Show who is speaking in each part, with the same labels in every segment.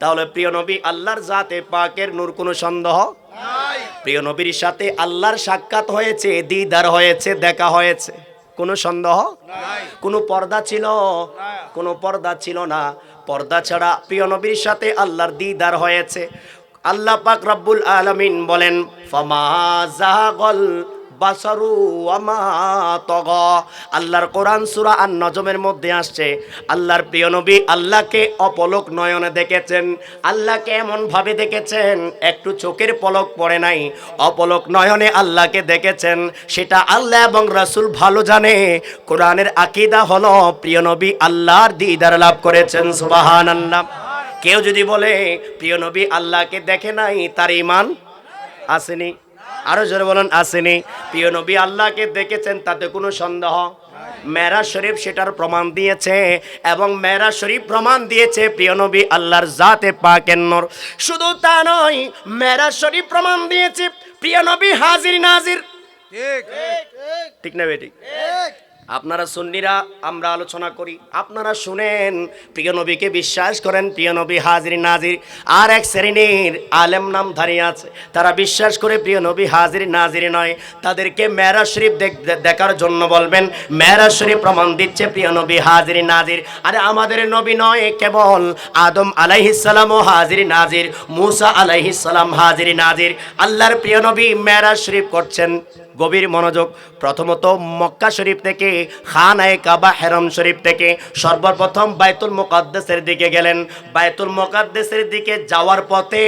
Speaker 1: তাহলে প্রিয় নবী আল্লাহর জাতে পাকের নূর কোনো সন্দেহ? প্রিয় নবীর সাথে আল্লাহর সাক্ষাৎ হয়েছে দিদার হয়েছে দেখা হয়েছে। কোনো সন্দেহ? কোনো পর্দা ছিল? কোনো পর্দা ছিল না। পর্দা ছাড়া প্রিয় নবীর সাথে আল্লাহর দিদার হয়েছে। আল্লাহ পাক রব্বুল আলামিন বলেন ফামা জাগল বাসারু আমা তগ। আল্লাহর কোরআন সূরা আন নজমের মধ্যে আসছে। আল্লাহর প্রিয় নবী আল্লাহকে অপলক নয়নে দেখেছেন, আল্লাহকে এমন ভাবে দেখেছেন, একটু চোখের পলক পড়ে নাই, অপলক নয়নে আল্লাহকে দেখেছেন, সেটা আল্লাহ এবং রাসূল ভালো জানে। কোরআনের আকিদা হলো, প্রিয় নবী আল্লাহর দিদার লাভ করেছেন, সুবহানাল্লাহ। কেউ যদি বলে, প্রিয় নবী আল্লাহকে দেখে নাই, তার ইমান আসেনি। আরও জোরে বলেন আসেনি। প্রিয় নবী আল্লাহকে দেখেছেন তাতে কোনো সন্দেহ? মেরা শরীফ সেটার প্রমাণ দিয়েছে এবং মেরা শরীফ প্রমাণ দিয়েছে প্রিয় নবী আল্লাহর জাতে পাকের নূর। শুধু তা নয় মেরা শরীফ প্রমাণ দিয়েছে প্রিয় নবী হাজির নাজির।
Speaker 2: ঠিক।
Speaker 1: ঠিক না বেটি? আপনারা সুন্নিরা, আমরা আলোচনা করি। আপনারা শুনেন, প্রিয় নবীকে বিশ্বাস করেন, প্রিয় নবী হাজির নাজির, আর এক শ্রেণির আলেম নাম ধারিয়ে আছে। তারা বিশ্বাস করে প্রিয় নবী হাজির নাজির নয়। তাদেরকে মেরা শরীফ দেখ- দেখার জন্য বলবেন মেরা শরীফ প্রমাণ দিচ্ছে প্রিয় নবী হাজির নাজির। আরে আমাদের নবী নয়, কেবল আদম আলাইহিসালাম ও হাজির নাজির, মুসা আলাইহিসালাম হাজির নাজির। আল্লাহর প্রিয় নবী মেরা শরীফ করছেন। গভীর মনোযোগ। প্রথমত মক্কা শরীফ থেকে, খানায় কাবা হেরম শরীফ থেকে সর্বপ্রথম বাইতুল মুকাদ্দেসের দিকে গেলেন। বাইতুল মুকাদ্দেসের দিকে যাওয়ার পথে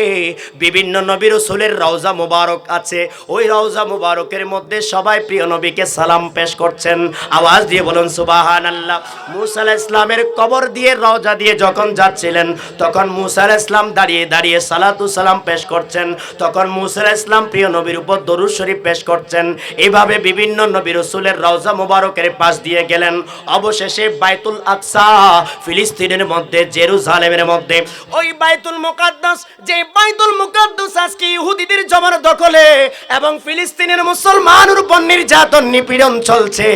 Speaker 1: বিভিন্ন নবী রসুলের রওজা মুবারক আছে। ওই রওজা মুবারকের মধ্যে সবাই প্রিয় নবীকে সালাম পেশ করছেন। আওয়াজ দিয়ে বলুন সুবাহান আল্লাহ মুসা আলাইহিস ইসলামের কবর দিয়ে রওজা দিয়ে যখন যাচ্ছিলেন, তখন মুসা আলাইহিস ইসলাম দাঁড়িয়ে দাঁড়িয়ে সালাতু সালাম পেশ করছেন। তখন মুসা আলাইহিস ইসলাম প্রিয় নবীর উপর দরুদ শরীফ পেশ করছেন। এভাবে বিভিন্ন নবী রসুলের রওজা মুবারকের পাশ দিয়ে গেলেন। অবশেষে বাইতুল আকসা ফিলিস্তিনের মধ্যে, জেরুজালেমের মধ্যে। ওই বাইতুল মুকাদ্দাস, যে বাইতুল মুকাদ্দাস আজকে ইহুদিদের জমার দখলে এবং ফিলিস্তিনের মুসলমানের উপর নির্যাতন, নিপীড়ন চলছে।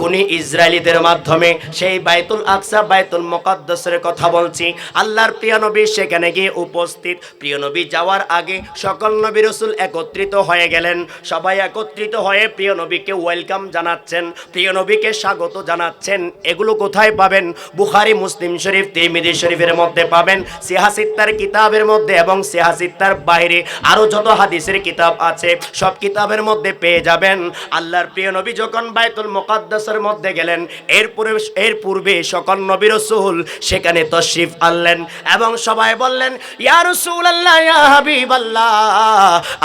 Speaker 1: কোনি ইসরায়েলিদের মাধ্যমে সেই বাইতুল আকসা, বাইতুল মুকাদ্দাসের কথা বলছি। আল্লাহর প্রিয় নবী সেখানে গিয়ে উপস্থিত। প্রিয় নবী যাওয়ার আগে সকল নবী রসুল একত্রিত হয়ে গেলেন। সবাই একত্রিত হয়ে, প্রিয় নবীকে ওয়েলকাম জানাচ্ছেন, প্রিয় নবীকে স্বাগত জানাচ্ছেন। এগুলো কোথায় পাবেন? বুখারি, মুসলিম শরীফ, তিরমিজি শরীফের মধ্যে পাবেন সিহাসিত্তার কিতাবের মধ্যে এবং সিহাসিত্তার বাইরে আরও যত হাদিসের কিতাব আছে, সব কিতাবের মধ্যে পেয়ে যাবেন। আল্লাহর প্রিয় নবী যখন বাইতুল মুকাদ্দাসের মধ্যে গেলেন, এর পূর্বে এর পূর্বে সকল নবী রসুল সেখানে তশরিফ আনলেন এবং সবাই বললেন, ইয়া রাসূলুল্লাহ, ইয়া হাবিবাল্লাহ,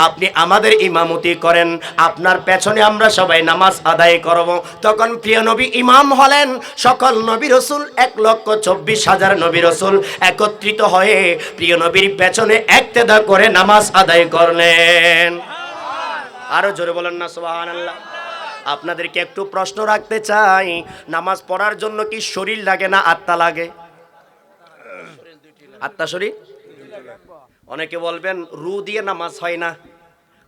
Speaker 1: আপনি আমাদের ইমামতি করেন, আপনার পেছনে আমরা সবাই নামাজ আদায় করব। তখন প্রিয় নবী ইমাম হলেন। সকল নবী রসুল, এক লক্ষ চব্বিশ হাজার নবী রসুল একত্রিত হয়ে প্রিয় নবীর পেছনে একতেদা করে নামাজ আদায় করলেন। আরও জোরে বলেন না, সুবহানাল্লাহ। আপনাদেরকে একটু প্রশ্ন রাখতে চাই, নামাজ পড়ার জন্য কি শরীর লাগে না আত্মা লাগে? আত্মা শরীর? অনেকে বলবেন, রু দিয়ে নামাজ হয় না।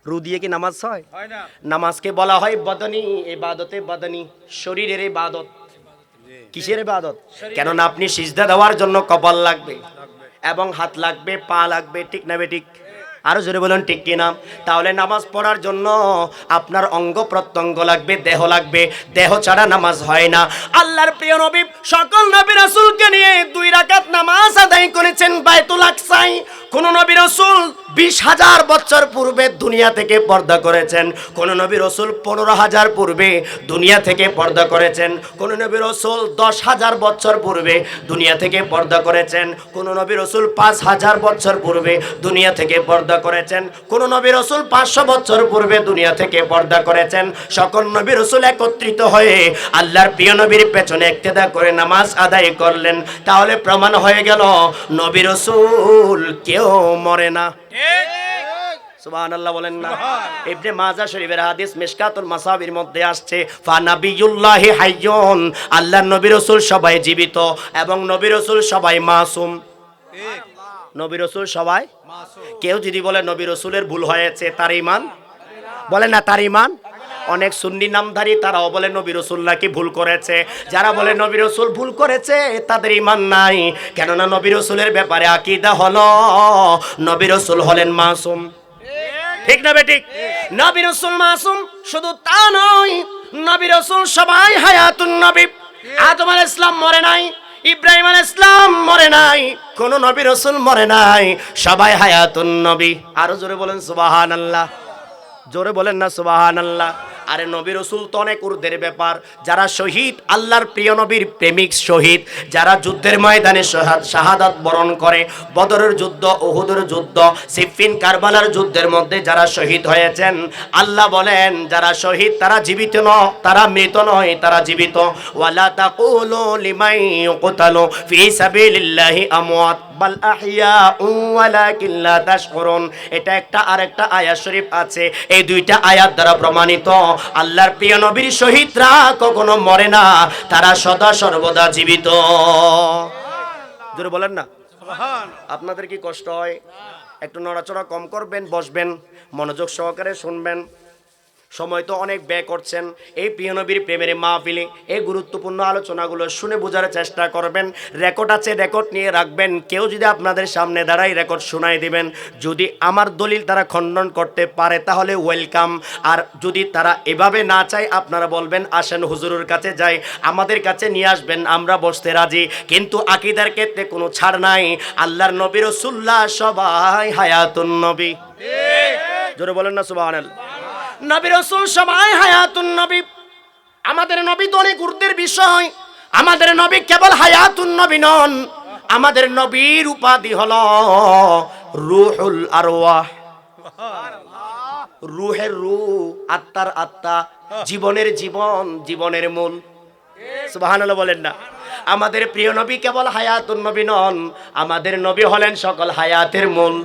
Speaker 1: রু দিয়ে কি নামাজ হয়? নামাজকে বলা হয় বদনি এবাদতে বদনি। শরীরের বাদত কিসের বাদত কেননা আপনি সিজদা দেওয়ার জন্য কপাল লাগবে। এবং হাত লাগবে পা লাগবে ঠিক না বে ঠিক আরও জোরে বলুন, ঠিক কিনা তাহলে নামাজ পড়ার জন্য আপনার অঙ্গ প্রত্যঙ্গ লাগবে, দেহ লাগবে। দেহ ছাড়া নামাজ হয় না। আল্লাহর প্রিয় নবী সকল নবী রাসূলকে নিয়ে দুই রাকাত নামাজ আদায় করেছেন বাইতুল আকসাই। কোন নবী রাসূল বিশ হাজার বছর পূর্বে দুনিয়া থেকে পর্দা করেছেন। কোন নবী রসুল পনেরো হাজার পূর্বে দুনিয়া থেকে পর্দা করেছেন। কোন নবী রসুল দশ হাজার বছর পূর্বে দুনিয়া থেকে পর্দা করেছেন। কোন নবী রসুল পাঁচ হাজার বছর পূর্বে দুনিয়া থেকে পর্দা করেছেন। কোন নবী রসুল পাঁচশো বছর পূর্বে দুনিয়া থেকে পর্দা করেছেন। সকল নবী রসুল একত্রিত হয়ে আল্লাহর প্রিয় নবীর পেছনে একতেদা করে নামাজ আদায় করলেন। তাহলে প্রমাণ হয়ে গেল নবী রসুল কেউ মরে না। সুবহানাল্লাহ বলেন না। ইবনে মাজা শরীফের হাদিস মিশকাতুল মাসাবির মধ্যে আসছে ফানাবিয়ুল্লাহি হাইয়ুন আল্লাহর নবী রাসূল সবাই জীবিত এবং নবী রাসূল সবাই মাসুম।
Speaker 2: ঠিক।
Speaker 1: নবী রাসূল সবাই? কেউ যদি বলে নবী রসুলের ভুল হয়েছে তার ঈমান? বলে না তার ইমান অনেক সুন্নি নামধারী তারাও বলে নবী রসুল নাকি ভুল করেছে। যারা বলে নবী রসুল ভুল করেছে তাদের ইমান নাই। কেননা নবী রসুলের ব্যাপারে আকিদা হলো নবী রসুল হলেন মাসুম। ঠিক না বেঠিক নবী রসুল মাসুম শুধু তা নয় নবী রসুল সবাই হায়াতুন নবী। আদম ইসলাম মরে নাই ইব্রাহিম আল ইসলাম মরে নাই, কোন নবী রসুল মরে নাই, সবাই হায়াতুন নবী। আরও জোরে বলেন সুবাহান আল্লাহ জোরে বলেন না সুবাহান আল্লাহ আরে নবী রসুল তো অনেক উর্দের ব্যাপার। যারা শহীদ, আল্লাহর প্রিয় নবীর প্রেমিক শহীদ, যারা যুদ্ধের ময়দানে শাহাদ- শাহাদাত বরণ করে, বদরের যুদ্ধ ওহুদের যুদ্ধ, সিফিন কারবালার যুদ্ধের মধ্যে যারা শহীদ হয়েছেন, আল্লাহ বলেন, যারা শহীদ তারা জীবিত ন, তারা মৃত নয়, তারা জীবিত। ওয়ালা তাকুলু লিমাই ইউকতালু ফি সাবিলিল্লাহি আমওয়াত। বাল আহিয়া ওয়ালাকিন লা তাশকুরুন। এটা একটা আরেকটা আয়াত শরীফ আছে। এই দুইটা আয়াত দ্বারা প্রমাণিত আল্লাহর প্রিয় নবীর শহীদরা কখনো মরে না তারা সদা সর্বদা জীবিত। জোরে বলেন না। আপনাদের কি কষ্ট হয়? একটু নড়াচড়া কম করবেন বসবেন মনোযোগ সহকারে শুনবেন। সময় তো অনেক ব্যয় করছেন। এই প্রিয় নবীর প্রেমের মাহফিলে এই গুরুত্বপূর্ণ আলোচনাগুলো শুনে বোঝার চেষ্টা করবেন। রেকর্ড আছে রেকর্ড নিয়ে রাখবেন। কেউ যদি আপনাদের সামনে দাঁড়াই রেকর্ড শোনাই দিবেন। যদি আমার দলিল তারা খণ্ডন করতে পারে তাহলে ওয়েলকাম। আর যদি তারা এভাবে না চায় আপনারা বলবেন আসেন হুজুরের কাছে যাই আমাদের কাছে নিয়ে আসবেন আমরা বসতে রাজি। কিন্তু আকিদার ক্ষেত্রে কোনো ছাড় নাই। আল্লাহর নবীর সুল্লাহ সবাই হায়াতুন নবী। জোরে বলেন না সুবাহ নবী রসুল সবাই হায়াতুন নবী। আমাদের নবী তো অনেক উর্দের বিষয়। আমাদের নবী কেবল হায়াতুন নবী নন। আমাদের নবীর উপাধি হল রুহুল আরওয়াহ। রুহের রু, আত্মার আত্মা, জীবনের জীবন, জীবনের মূল। সুবহানাল্লাহ বলেন না। আমাদের প্রিয় নবী কেবল হায়াতুন নবী নন। আমাদের নবী হলেন সকল হায়াতের মূল।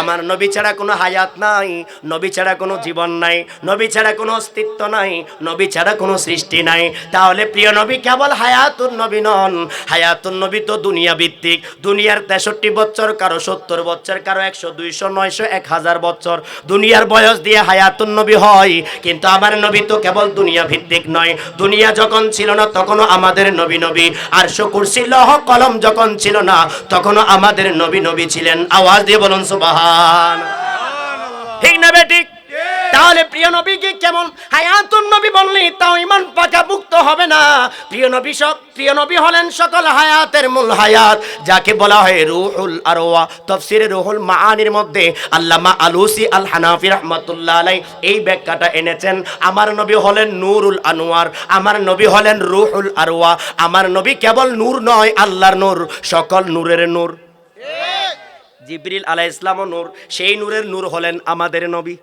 Speaker 1: আমার নবী ছাড়া কোনো হায়াত নাই, নবী ছাড়া কোনো জীবন নাই, নবী ছাড়া কোনো অস্তিত্ব নাই, নবী ছাড়া কোনো সৃষ্টি নাই। তাহলে প্রিয় নবী, কেবল হায়াতুন নবী নন। হায়াতুন নবী তো দুনিয়া ভিত্তিক। দুনিয়ার তেষট্টি বছর, কারও সত্তর বছর, কারও একশো, দুইশো, নয়শো, এক হাজার বছর। দুনিয়ার বয়স দিয়ে হায়াতুন নবী হয়, কিন্তু আমার নবী তো কেবল দুনিয়া ভিত্তিক নয়। দুনিয়া যখন ছিল না, তখনও আমাদের নবী নবী। আর কুরসি লহ কলম যখন ছিল না, তখনও আমাদের নবী নবী ছিলেন। আওয়াজ দিয়ে বলুন তাহলে প্রিয় কেমন হায়াতুন নবী বললি, তাও ইমান হবে না। প্রিয় নবী প্রিয় নবী হলেন সকল হায়াতের মূল হায়াত, যাকে বলা হয় রুহুল আরওয়া। তফসিরে রুহুল মাআনির মধ্যে আল্লামা আলুসি আল হানাফি রাহমাতুল্লাহ আলাই এই ব্যাখ্যাটা এনেছেন। আমার নবী হলেন নূরুল আনোয়ার, আমার নবী হলেন রুহুল আরওয়া। আমার নবী কেবল নূর নয়, আল্লাহর নূর, সকল নূরের নূর। জিবরিল আলাহ ইসলামও নূর, সেই নূরের নূর হলেন আমাদের নবী।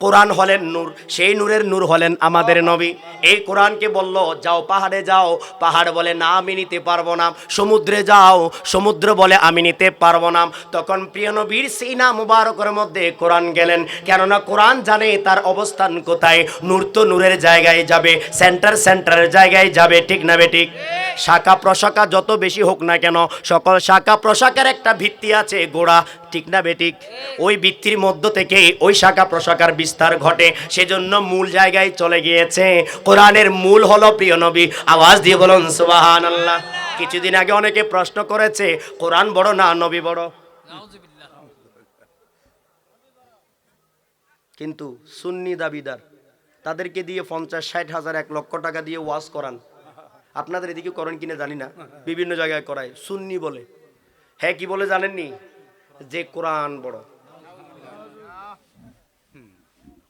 Speaker 1: কোরআন হলেন নূর, সেই নূরের নূর হলেন আমাদের নবী। এই কোরআনকে বলল, যাও পাহাড়ে যাও। পাহাড় বলে, না, আমি নিতে পারব না। সমুদ্রে যাও, সমুদ্র বলে, আমি নিতে পারব না। তখন প্রিয় নবীর সেই না মুবারকের মধ্যে কোরআন গেলেন। কেননা কোরআন জানে তার অবস্থান কোথায়। নূর তো নূরের জায়গায় যাবে, সেন্টার সেন্টারের জায়গায় যাবে, ঠিক না বেঠিক শাখা প্রশাখা যত বেশি হোক না কেন, সকল শাখা প্রশাখার একটা ভিত্তি আছে, গোড়া, ঠিক না বেঠিক ওই ভিত্তির মধ্য থেকে ওই শাখা প্রশাখার বিস্তার ঘটে, সেজন্য মূল জায়গায় চলে গিয়েছে। কোরআনের মূল হলো, প্রিয় নবী, আওয়াজ দিয়ে বলুন সুবাহান আল্লাহ কিছুদিন আগে অনেকে প্রশ্ন করেছে, কোরআন বড় না নবী বড়? কিন্তু সুন্নি দাবিদার, তাদেরকে দিয়ে পঞ্চাশ, ষাট হাজার, এক লক্ষ টাকা দিয়ে ওয়াজ করান। আপনাদের এদিকে করেন কিনা জানি না। বিভিন্ন জায়গায় করায় সুন্নি বলে। হ্যাঁ কি বলে জানেননি? যে কোরআন বড়।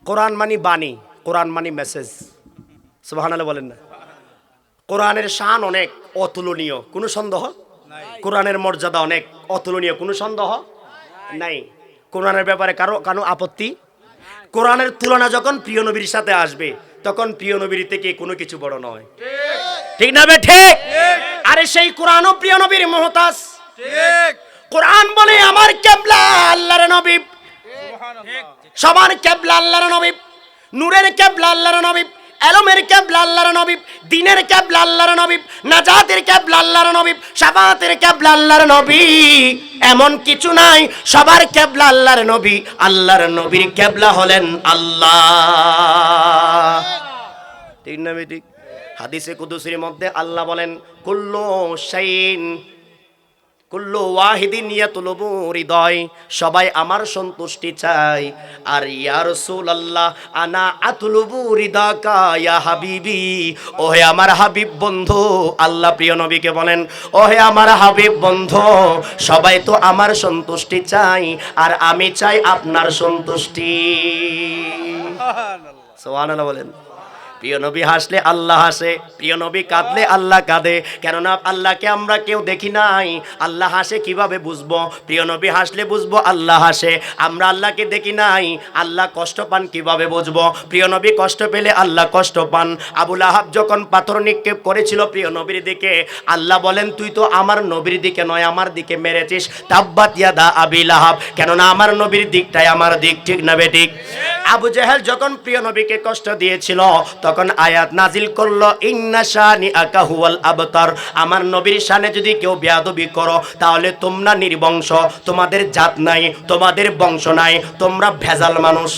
Speaker 1: কোরআন মানি বাণী কোরআন মানি মেসেজ সুবহানাল্লাহ বলেন না। কোরআনের শান অনেক অতুলনীয়। কোনো সন্দেহ? কোরআনের মর্যাদা অনেক অতুলনীয়। কোনো সন্দেহ? নাই। কোরআনের ব্যাপারে কারও কারও আপত্তি? কোরআনের তুলনা যখন প্রিয় নবীর সাথে আসবে তখন প্রিয় নবীর থেকে কোনো কিছু বড় নয়। ঠিক না বে ঠিক? আরে সেই কোরআনও প্রিয় নবীর মহতাজ। কোরআন বলে আমার কেবলা আল্লাহর নবী। সবার কেবলা আল্লাহর নবী। নূরের কেবলা আল্লাহর নবী। এলমের কেবলা আল্লাহর নবী। দিনের কেবলা আল্লাহর নবী। নাজাতের কেবলা আল্লাহর নবী। শাফাতের কেবলা আল্লাহর নবী। এমন কিছু নাই। সবার কেবলা আল্লাহর নবী। আল্লাহর নবীর কেবলা হলেন আল্লাহ। ঠিক না বেঠিক হাদিসে কুদুসির মধ্যে আল্লাহ বলেন, কুল্লু শাইন কুল্লু ওয়াহিদিন ইয়াতুলুবু হৃদয় সবাই আমার সন্তুষ্টি চাই। আর ইয়া রাসূলুল্লাহ, আনা আতুলুবু হৃদাকা ইয়া হাবিবি। ওহে আমার হাবিব বন্ধু, আল্লাহ প্রিয় নবীকে বলেন, ওহে আমার হাবিব বন্ধু, সবাই তো আমার সন্তুষ্টি চাই, আর আমি চাই আপনার সন্তুষ্টি। সুবহানাল্লাহ বলেন। প্রিয় নবী হাসলে আল্লাহ হাসে, প্রিয় নবী কাঁদলে আল্লাহ কাঁদে। কেননা আল্লাহকে আমরা কেউ দেখি নাই। আল্লাহ হাসে কীভাবে বুঝব? প্রিয় নবী হাসলে বুঝব, আল্লাহ হাসে। আমরা আল্লাহকে দেখি নাই। আল্লাহ কষ্ট পান কীভাবে বুঝব? প্রিয় নবী কষ্ট পেলে আল্লাহ কষ্ট পান। আবুল আহাব যখন পাথর নিক্ষেপ করেছিল প্রিয় নবীর দিকে, আল্লাহ বলেন, তুই তো আমার নবীর দিকে নয়, আমার দিকে মেরেছিস। তাব্বাত ইয়াদা আবিল আহাব। কেননা আমার নবীর দিকটাই আমার দিক, ঠিক না বেঠিক আবু জেহেল যখন প্রিয় নবীকে কষ্ট দিয়েছিল, তখন আয়াত নাজিল করল, ইন্না শানি আকা হুয়াল আবতার। আমার নবীর শানে যদি কেউ বেয়াদবি করো, তাহলে তোমরা নির্বংশ, তোমাদের জাত নাই, তোমাদের বংশ নাই, তোমরা ভেজাল মানুষ।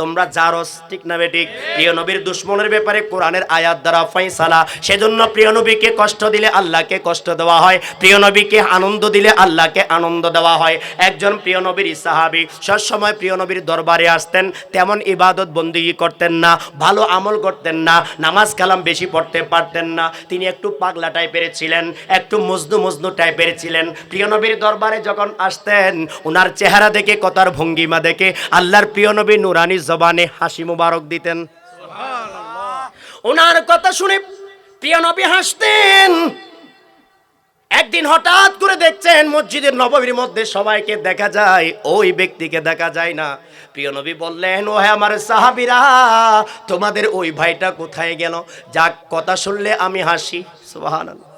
Speaker 1: তোমরা জারস, ঠিক না বেঠিক প্রিয় নবীর দুশ্মনের ব্যাপারে কোরআনের আয়াত দ্বারা ফয়সালা। সেজন্য প্রিয় নবীকে কষ্ট দিলে আল্লাহকে কষ্ট দেওয়া হয়। প্রিয় নবীকে আনন্দ দিলে আল্লাহকে আনন্দ দেওয়া হয়। একজন প্রিয় নবীর সাহাবী সবসময় প্রিয় নবীর দরবারে আসতেন, তেমন ইবাদত বন্দিগি করতেন না, ভালো আমল করতেন না, নামাজ কালাম বেশি পড়তে পারতেন না। তিনি একটু পাগলা টাইপের ছিলেন, একটু মজনু মজনু টাইপের ছিলেন। প্রিয় নবীর দরবারে যখন আসতেন ওনার চেহারা দেখে কথার ভঙ্গিমা দেখে আল্লাহর প্রিয় নবী নুরানি জবানে হাসি মুবারক দিতেন। ওনার কথা শুনে প্রিয় নবী হাসতেন। একদিন হঠাৎ করে দেখছেন মসজিদের নববীর মধ্যে সবাইকে দেখা যায়, ওই ব্যক্তিকে দেখা যায় না। প্রিয় নবী বললেন ও হ্যাঁ আমার সাহাবিরা, তোমাদের ওই ভাইটা কোথায় গেল? যার কথা শুনলে আমি হাসি। সুবহানাল্লাহ।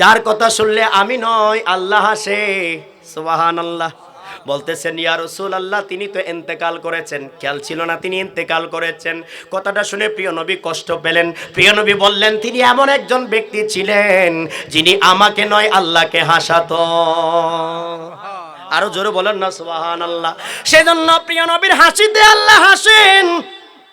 Speaker 1: যার কথা শুনলে আমি নয় আল্লাহ হাসে। সুবহানাল্লাহ। বলতেছেন, ইয়া রসুল আল্লাহ তিনি তো এন্তেকাল করেছেন। খেয়াল ছিল না তিনি এন্তেকাল করেছেন। কথাটা শুনে প্রিয় নবী কষ্ট পেলেন। প্রিয় নবী বললেন, তিনি এমন একজন ব্যক্তি ছিলেন যিনি আমাকে নয়, আল্লাহকে হাসাতো। আরও জোরে বলেন না সুবাহান আল্লাহ সেজন্য প্রিয় নবীর হাসিতে আল্লাহ হাসেন।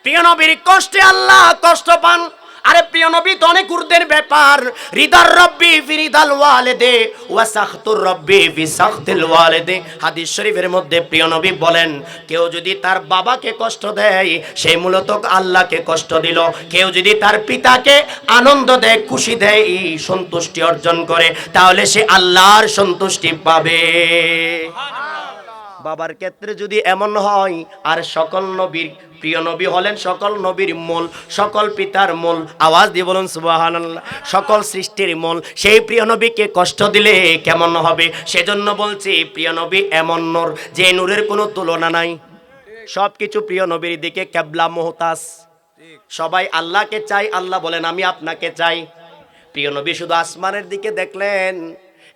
Speaker 1: প্রিয় নবীর কষ্টে আল্লাহ কষ্ট পান। আরে প্রিয় নবী, তো অনেক উর্দের ব্যাপার। রিদার রব্বি ফিরিদাল ওয়ালেদে, ওয়া সাখতুর রব্বি ফি সাখতিল ওয়ালেদে। হাদিস শরীফের মধ্যে প্রিয় নবী বলেন, কেউ যদি তার বাবাকে কষ্ট দেয়, সে মূলত আল্লাহকে কষ্ট দিল। কেউ যদি তার পিতাকে আনন্দ দেয়, খুশি দেয় সন্তুষ্টি অর্জন করে, তাহলে সে আল্লাহর সন্তুষ্টি পাবে। বাবার ক্ষেত্রে যদি এমন হয়, আর সকল নবীর, প্রিয় নবী হলেন সকল নবীর মূল, সকল পিতার মূল, আওয়াজ দিয়ে বলুন সুবহানাল্লাহ, সকল সৃষ্টির মূল, সেই প্রিয় নবীকে কষ্ট দিলে কেমন হবে? সেজন্য বলছি, প্রিয় নবী এমন নূর, যে নূরের কোনো তুলনা নাই। সব কিছু প্রিয় নবীর দিকে কেবলা মোহতাস সবাই আল্লাহকে চাই আল্লাহ বলেন, আমি আপনাকে চাই। প্রিয় নবী শুধু আসমানের দিকে দেখলেন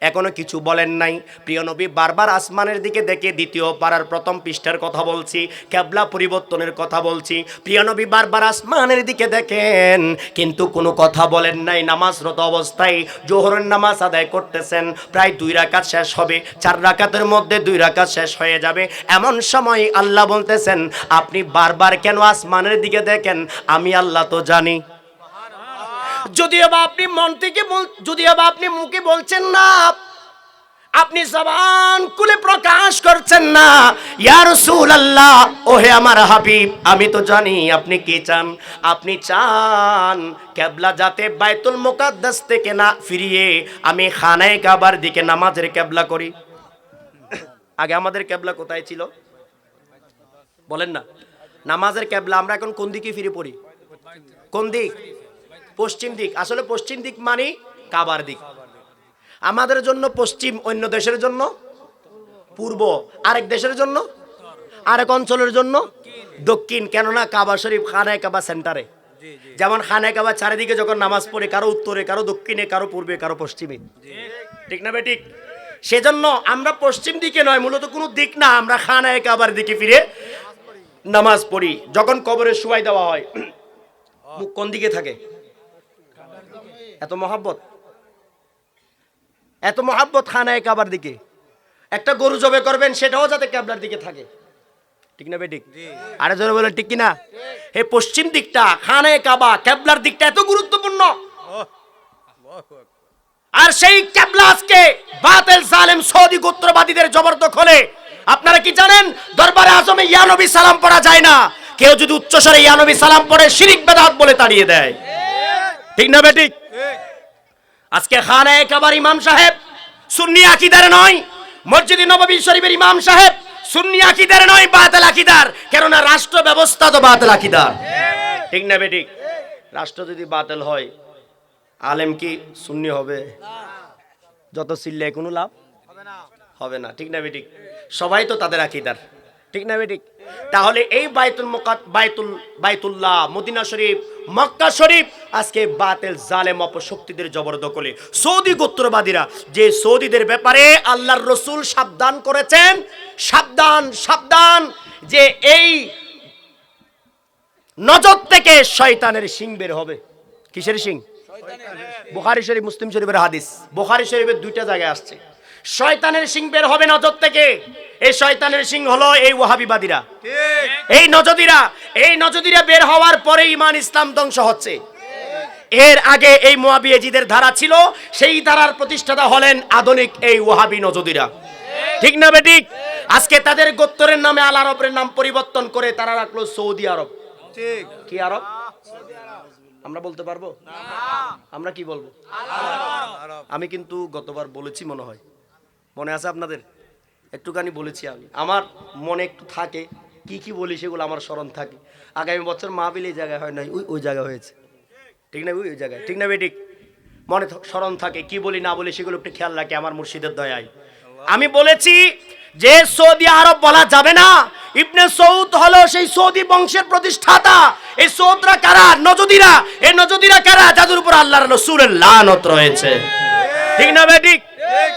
Speaker 1: এখনও কিছু বলেন নাই। প্রিয় নবী, বারবার আসমানের দিকে দেখে দ্বিতীয় পাড়ার প্রথম পৃষ্ঠার কথা বলছি ক্যাবলা পরিবর্তনের কথা বলছি। প্রিয় নবী, বারবার আসমানের দিকে দেখেন, কিন্তু কোনো কথা বলেন নাই। নামাজরত অবস্থায় জোহরের নামাজ আদায় করতেছেন। প্রায় দুই রাকাত শেষ হবে। চার রাকাতের মধ্যে দুই রাকাত শেষ হয়ে যাবে। এমন সময় আল্লাহ বলতেছেন, আপনি বারবার কেন আসমানের দিকে দেখেন? আমি আল্লাহ তো জানি। যদিও বা আপনি মন থেকে যদিও বা আপনি মুখে বলছেন না, আপনি জবান কুলে প্রকাশ করছেন না। ইয়া রাসূলুল্লাহ, ওহে আমার হাবিব, আমি তো জানি আপনি কি চান। আপনি চান কেবলা যাতে বাইতুল মুকাদ্দাস থেকে না ফিরিয়ে আমি খানায় কাবার দিকে নামাজের কেবলা করি। আগে আমাদের কেবলা কোথায় ছিল? বলেন না। নামাজের কেবলা আমরা এখন কোন দিকে ফিরে পড়ি? কোন দিক? পশ্চিম দিক। আসলে পশ্চিম দিক মানে কাবার দিক। আমাদের জন্য পশ্চিম অন্য দেশের জন্য, পূর্ব আরেক দেশের জন্য, আরেক অঞ্চলের জন্য, দক্ষিণ। কেননা কাবা শরীফ খানায় কাবা সেন্টারে। যেমন খানায় কাবা চারিদিকে যখন নামাজ পড়ে, কারও উত্তরে, কারও দক্ষিণে, কারও পূর্বে, কারও পশ্চিমে। ঠিক না বেঠিক সেজন্য আমরা পশ্চিম দিকে নয়, মূলত কোনো দিক না, আমরা খানায় কাবার দিকে ফিরে নামাজ পড়ি। যখন কবরে শুয়াই দেওয়া হয়, মুখ কোন দিকে থাকে? এত মহাব্বত? এত মহাব্বত খানায় কাবার দিকে? একটা গরু জবে করবেন সেটাও যাতে ক্যাবলার দিকে থাকে। ঠিক না বেঠিক? আরে জোরে বলে ঠিক কিনা? এই পশ্চিম দিকটা খানায় কাবা ক্যাবলার দিকটা এত গুরুত্বপূর্ণ। আর সেই ক্যাবলা আজকে বাতেল সালেম সৌদি গোত্রবাদীদের জবরদখলে। আপনারা কি জানেন দরবারে আজমে ইয়ানবী সালাম পড়া যায় না? কেউ যদি উচ্চস্বরে ইয়ানবী সালাম পড়ে শিরিক বেদাত বলে তাড়িয়ে দেয়। ঠিক না বেঠিক? আজকে খানায় কাবার ইমাম সাহেব, সুন্নি আকিদার নয়, মসজিদ নববী শরীফের ইমাম সাহেব, সুন্নি আকিদার নয়, বাতিল আকিদার। কেননা রাষ্ট্র ব্যবস্থা তো বাতিল আকিদার। ঠিক না বেঠিক? রাষ্ট্র যদি বাতিল হয়, আলেম কি সুন্নি হবে? যত চিল্লে কোনো লাভ? হবে না। ঠিক না বেঠিক? সবাই তো তাদের আকিদার। ঠিক না বেঠিক? তাহলে এই বাইতুল মুকাত বাইতুল বাইতুল্লাহ, মদিনা শরীফ মক্কা শরীফ আজকে বাতেল জালেম অপশক্তিদের জবরদখলে। সৌদি গোত্রবাদীরা যে সৌদিদের ব্যাপারে আল্লাহর রসুল সাবধান করেছেন সাবধান সাবধান যে এই নজর থেকে শয়তানের সিং বের হবে। কিসের সিং বুখারি শরীফ মুসলিম শরীফের হাদিস। বুখারি শরীফের দুইটা জায়গায় আসছে। শয়তানের সিং বের হবে নজর থেকে। এই শয়তানের সিং হলো এই ওয়াহাবিবাদীরা। এই নজদিরা এই নজদিরা বের হওয়ার পরে ইমান ইসলাম ধ্বংস হচ্ছে। এর আগে এই মোয়াবিয়েজিদের ধারা ছিল সেই ধারার প্রতিষ্ঠাতা হলেন আধুনিক এই ওয়াহাবি নজদিরা। ঠিক। না বেঠিক আজকে তাদের গোত্তরের নামে আল আরবের নাম পরিবর্তন করে তারা রাখল সৌদি আরব।
Speaker 2: ঠিক।
Speaker 1: কি আরব? আমরা বলতে পারব? আমরা কি বলব? আমি কিন্তু গতবার বলেছি মনে হয়। মনে আছে আপনাদের? একটুখানি বলেছি আমি। আমার মনে একটু থাকে, কি কি বলি সেগুলো আমার স্মরণ থাকে। আগামী বছর মাহবিল এই জায়গায় হয় নাই, ওই ওই জায়গায় হয়েছে। ঠিক না ওই ওই জায়গায়। ঠিক না বেঠিক মনে স্মরণ থাকে, কি বলি না বলি সেগুলো একটু খেয়াল রাখে আমার মুর্শিদের দয়ায়। আমি বলেছি যে সৌদি আরব বলা যাবে না। ইবনে সৌদ হলো সেই সৌদি বংশের প্রতিষ্ঠাতা। এই সৌদরা কারা? নজদিরা। এই নজদিরা কারা? যাদের উপর আল্লাহর রসুলের লানত রয়েছে। ঠিক না বেঠিক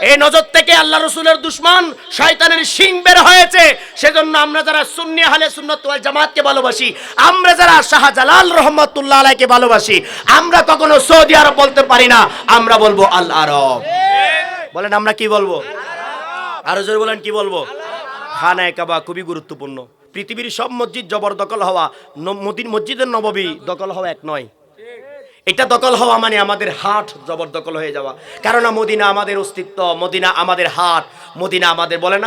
Speaker 1: এই নজর থেকে আল্লাহ রসুলের দুশ্মন শয়তানের সিং বের হয়েছে। সেজন্য আমরা যারা সুন্নি আহলে সুন্নত ওয়াল জামাতকে ভালোবাসি, আমরা যারা শাহজালাল রহমতুল্লাহ আলাইকে ভালোবাসি, আমরা কখনো সৌদি আরব বলতে পারি না, আমরা বলব আল আরব। বলেন, আমরা কি বলব? আরও জোরে বলেন, কি বলব? খানায় কাবা খুবই গুরুত্বপূর্ণ। পৃথিবীর সব মসজিদ জবরদখল হওয়া মসজিদের নববী দখল হওয়া এক নয়। এটা দখল হওয়া মানে আমাদের হাট জবরদখল হয়ে যাওয়া। কেননা মদিনা আমাদের অস্তিত্ব, মদিনা আমাদের হাট, মদিনা আমাদের বলে না